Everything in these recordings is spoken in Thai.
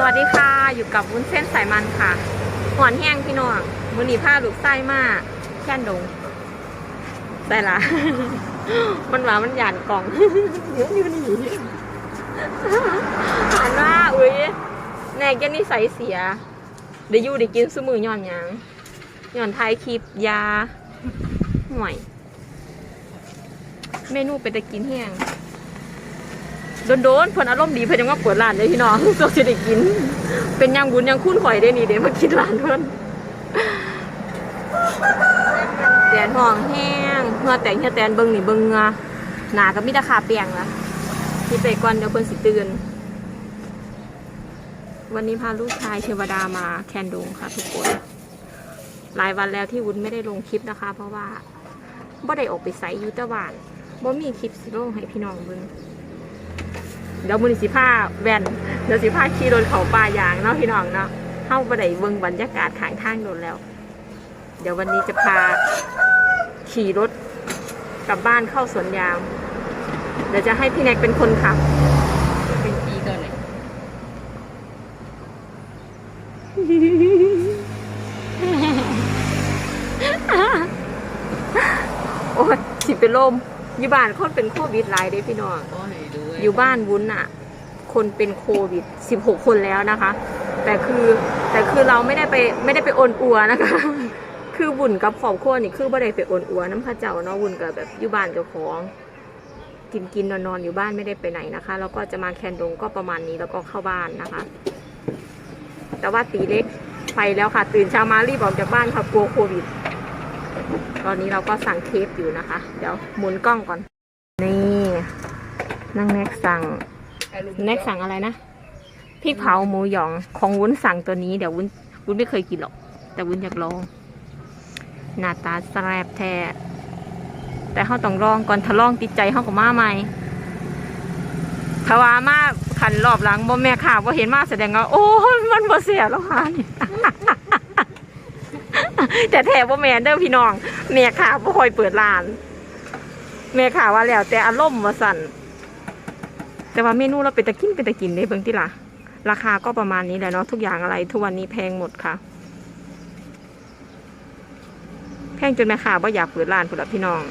สวัสดีค่ะอยู่กับวุ้นเส้นสายมันค่ะหอนแห้งพี่น้องมือหนีผ้าลูกไส้มากแค่นดงได้ละมันหวามันหยานกล่องเดี๋ยวอยู่นี่หันว่าอุ้ยแน่แกนี่ใสยเสียเดี๋ยวยู่ดีกินสมือหย่อนยังหย่อนไทยคลิปยาห่วย เมนูเป็นตะกินแห้ง โดนๆเพิ่นอารมณ์ดีเพิ่นยังมาเปิดร้านเลยพี่น้องตัวสิได้กิน เป็นยังบุญยังคุ้นข่อยได้นี่เดี๋ยวมากินร้านเพิ่นแดดห้องแห้งเหือแตงเหือแตนเบิ่งนี่เบิ่งเหงือหนาก็มีแต่ขาเปียงละพี่ไปก่อนเดี๋ยวเพิ่นสิตื่นวันนี้พาลูกชายเทวดามาแคนดงค่ะ ทุกคน หลายวันแล้วที่วุ้นไม่ได้ลงคลิปนะคะ เพราะว่าบ่ได้ออกไปไสอยู่แต่บ้านบ่มีคลิปสิลงให้พี่น้องเบิ่ง เดี๋ยวมือสิผ้าแว่นเดี๋ยวสิผ้าขี่รถเขาป่ายางเนาะพี่น้องเนาะเข้าไปไหนเบิ่งบรรยากาศขางทางโดนแล้ว เดี๋ยววันนี้จะพาขี่รถกลับบ้านเข้าสวนยางเดี๋ยวจะให้พี่แนกเป็นคนขับ เป็นปีก่อนเลยโอ้ยสิเป็นลมอยู่บ้านคนเป็นโควิดหลายเด้พี่น้องก็ให้ดู อยู่บ้านวุ้นอะคนเป็นโควิด 16 คนแล้วนะคะ แต่คือแต่คือเราไม่ได้ไปไม่ได้ไปโอนอัวนะคะ คือบุญกับครอบครัวนี่คือไม่ได้ไปโอนอัวน้ำพระเจ้าเนาะบุญกับแบบอยู่บ้านเจ้าของกินกินนอนนอนอยู่บ้านไม่ได้ไปไหนนะคะ แล้วก็จะมาแคนดงก็ประมาณนี้แล้วก็เข้าบ้านนะคะ แต่ว่าตีเล็กไปแล้วค่ะ ตื่นเช้ามารีบออกจากบ้านค่ะกลัวโควิด ตอนนี้เราก็สั่งเคฟอยู่นะคะ เดี๋ยวหมุนกล้องก่อน นั่งแน็กสั่งแน็กสั่งอะไรนะพริกเผาหมูหยองของวุ้นสั่งตัวนี้เดี๋ยววุ้นวุ้นไม่เคยกินหรอก แต่วุ้นอยากลองหน้าตาแซ่บแท้แต่เขาต้องลองก่อนถ้าลองติดใจเขาก็มาใหม่ถ้าว่ามาขันรอบหลังบ่แม่ข่าวบ่เห็นมาแสดงว่าโอ้มันบ่เสียแล้วค่ะนี่แต่แท้บ่แม่เด้อพี่น้องแม่ข่าวบ่คอยเปิดร้าน แม่ข่าวว่าแล้ว แต่อารมณ์ว่าสั่น แต่ว่าเมนูเราเป็นตะกินเป็นตะกินเด้เบิ่งที่ละราคาก็ประมาณนี้แหละเนาะทุกอย่างอะไร ทุกวันนี้แพงหมดค่ะ แพงจนแม่ค้าว่าอยากเปิดร้านพุ่นละพี่น้อง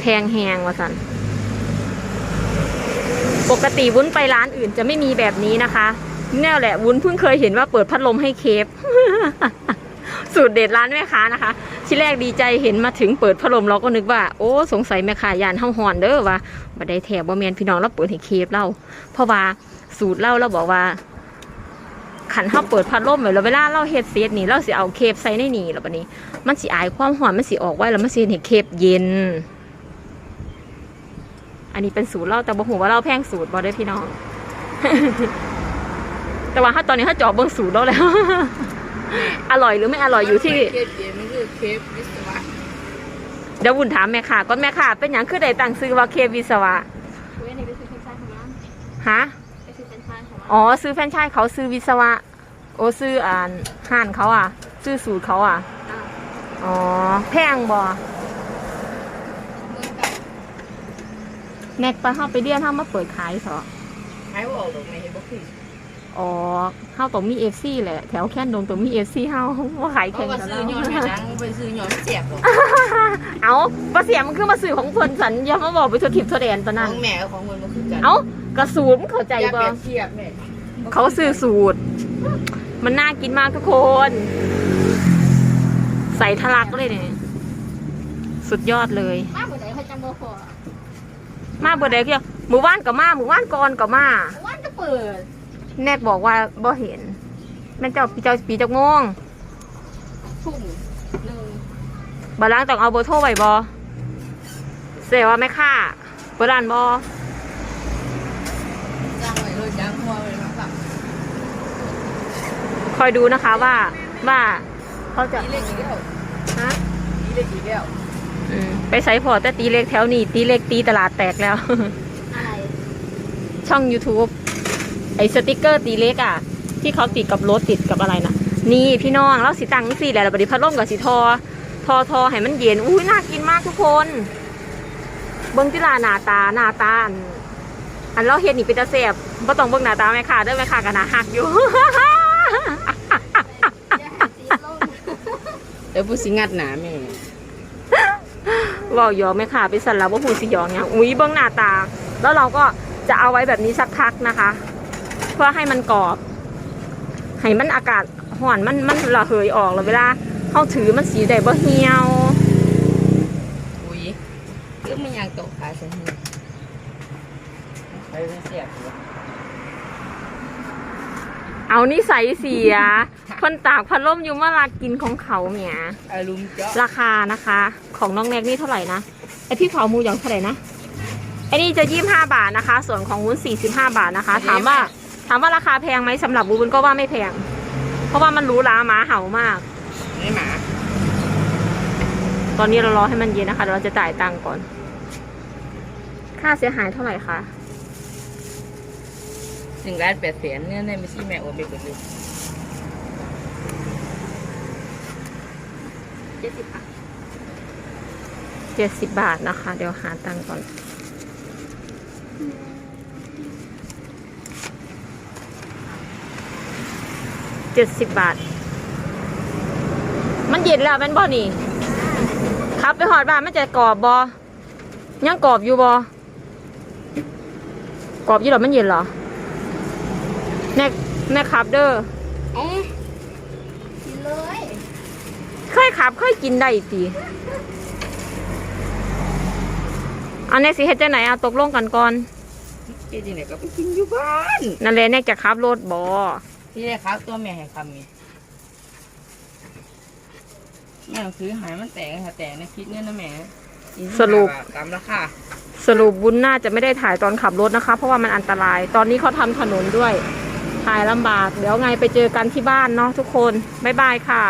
แพงแหงว่าสันปกติวุ้นไปร้านอื่นจะไม่มีแบบนี้นะคะเนี่ยแหละวุ้นเพิ่งเคยเห็นว่าเปิดพัดลมให้เคฟ สูตรเด็ดร้านแม่ค้านะคะ ที่แรกดีใจเห็นมาถึงเปิดพัดลมเราก็นึกว่าโอ้สงสัยแม่ค้ายานเฮาหอนเด้อว่าบ่ได้แถบบ่แมนพี่น้องเราเปิดให้เคฟเล่าเพราะว่าสูตรเล่าเราบอกว่าขันเฮาเปิดพัดลมไว้แล้วเวลาเราเฮ็ดเซตนี่เราสิเอาเคฟใส่ในนี่แล้วบัดนี้ มันสิอายความหอมมันสิออกไว้แล้วมันสิเฮ็ดให้เคฟเย็น อันนี้เป็นสูตรเราแต่บ่ฮู้ว่าเราแพงสูตรบ่ได้พี่น้อง แต่ว่าถ้าตอนนี้ถ้าจอบเบิ่งสูตรเราแล้ว อร่อยหรือไม่อร่อยอยู่ที่ เคฟเย็นมันคือเคฟวิศวะเดี๋ยววุ่นถามแม่ค่ะก่อนแม่ค่ะ เป็นอย่างคือได้ตั้งซื้อว่าเควิศวะเว้ยนี่ไปซื้อเป็นไส้ของร้านฮะไปซื้อเป็นไส้ของร้านอ๋อซื้อแฟรนไชส์เขาซื้อวิศวะ โอ้ซื้ออ่านห่านเขาอะ ซื้อสูตรเขาอะอ้าวอ๋อ แพงบ่เมื่อกับแน็กไปเฮาไปเรียนเฮามาเปิดขายสอหายบอกดอกไม้เห็นบอกคือ อ๋อเฮาต้องมีเอฟซีแหละ แถวแค่นดงต้องมีเอฟซีเฮาว่าขายเขาแข่งก็กันซื้แล้อวย้อนแม่ดังไปซื้อย้อนเสียบหรอกเอาประเสียมันคือมาสื่อของเพิ่นสันอย่ามาบอกไปทั่วทิพย์ทั่วแดนตอนขนั้อนงแม่กับของมันมันคือกันเอากระสูนเข้าใจอย่าบ่เปรียบเทียบแม่เขาซื้อสูตร มันน่ากินมากทุกคน ใส่ทะลักเลยเนี่ยสุดยอดเลย มาเมื่อไหร่เขาจังบ่พอมาเบอร์ใดเกี่ยวหมู่บ้านกับมาหมู่บ้านก่อนกับมาวันก็เปิด แนทบอกว่าบ่เห็น แม่นเจ้าปีเจ้าปีเจ้างงทุ่มหนึ่งบาล้างต้องเอาเบอร์โทรไว้บ่เสียว่าแม่ค่าเปิดร้านบ่จ้างไว้เลยจ้างหัวไว้มาสั่งคอยดูนะคะว่าว่าเขาจะตีเล็กอีกแล้วฮะตีเล็กอีกแล้วอืมไปใส่พอแต่ตีเล็กแถวนี้ตีเล็กตีตลาดแตกแล้ว อะไร ช่อง YouTube ไอ้สติกเกอร์ตีเล็กอะ ที่เขาติดกับรถติดกับอะไรนะนี่พี่น้องเราสิตังสี่แหละแล้วบัดนี้พัดลมกับสีทอ ทอทอให้มันเย็นอุ้ยน่ากินมากทุกคน เบิ้งที่ลาหน้าตาหน้าตาอันอันอันเราเฮ็ดนี่เป็นตาแซ่บบ่ต้องเบิ่งหน้าตาแม่ค้าเด้อแม่ค้าก็น่าฮักอยู่เดี๋ยวผู้สิงัดหนาแม่เว้าหยอกแม่ค้าเป็นสันแล้วบ่ฮู้สิหยอกหยังอุ้ยเบิ่งหน้าตา แล้วเราก็จะเอาไว้แบบนี้สักพักนะคะเพื่อให้มันกรอบให้มันอากาศห่อนมันมันระเหยออกแล้วเวลาเฮาถือมันสีได้บ่เหี่ยวอุ้ยเรื่องมันยังตกขาฉันนี่ไปเป็นเสียบอยู่เอานิสัยเสีย คนตากพัดลมอยู่เมื่อลากินของเขาเมียอารมณ์เจาะราคานะคะ ของน้องแนกนี่เท่าไหร่นะไอพี่เผาหมูหยองเท่าไหร่นะไอนี่จะยี่ห้าบาทนะคะ ส่วนของวุ้นสี่สิบห้าบาทนะคะ ถามว่า ถามว่าราคาแพงไหมสำหรับวุ้นก็ว่าไม่แพง เพราะว่ามันหรูหราหมาเห่ามากนี่หมา ตอนนี้เรารอให้มันเย็นนะคะเดี๋ยวเราจะจ่ายตังค์ก่อน ค่าเสียหายเท่าไหร่คะหนึ่งล้านแปดแสนเนี่ยในไม่ใช่แม่โอนไปหมดเลยเจ็ดสิบบาทเจ็ดสิบบาทนะคะ เดี๋ยวหาตังค์ก่อน เจ็ดสิบบาท มันเย็นแล้วแมันบ่นี่ขับไปหอดบ้านมันจะกรอบบอยังกรอบอยู่บอกรอบอยู่หรอมันเย็นเหรอแน่แน่ขับเด้อเอ๋กินเลยเคยขับเคยกินได้ตีอันนี้สิเฮ็ดจังไหนเอาตกลงกันก่อนเจ๊จีไหนก็ไปกินอยู่บ้านนั่นแหละแน่จะขับรถบอ ที่ได้ครับตัวแม่ให้คำนี้แม่ต้องซื้อหายมันแตกค่ะแตกในคิดเนี่ยนะแม่ตามราคาสรุปบุญน่าจะไม่ได้ถ่ายตอนขับรถนะคะ เพราะว่ามันอันตราย ตอนนี้เขาทำถนนด้วย ถ่ายลำบาก เดี๋ยวไงไปเจอกันที่บ้านเนาะทุกคน บ๊ายบายค่ะ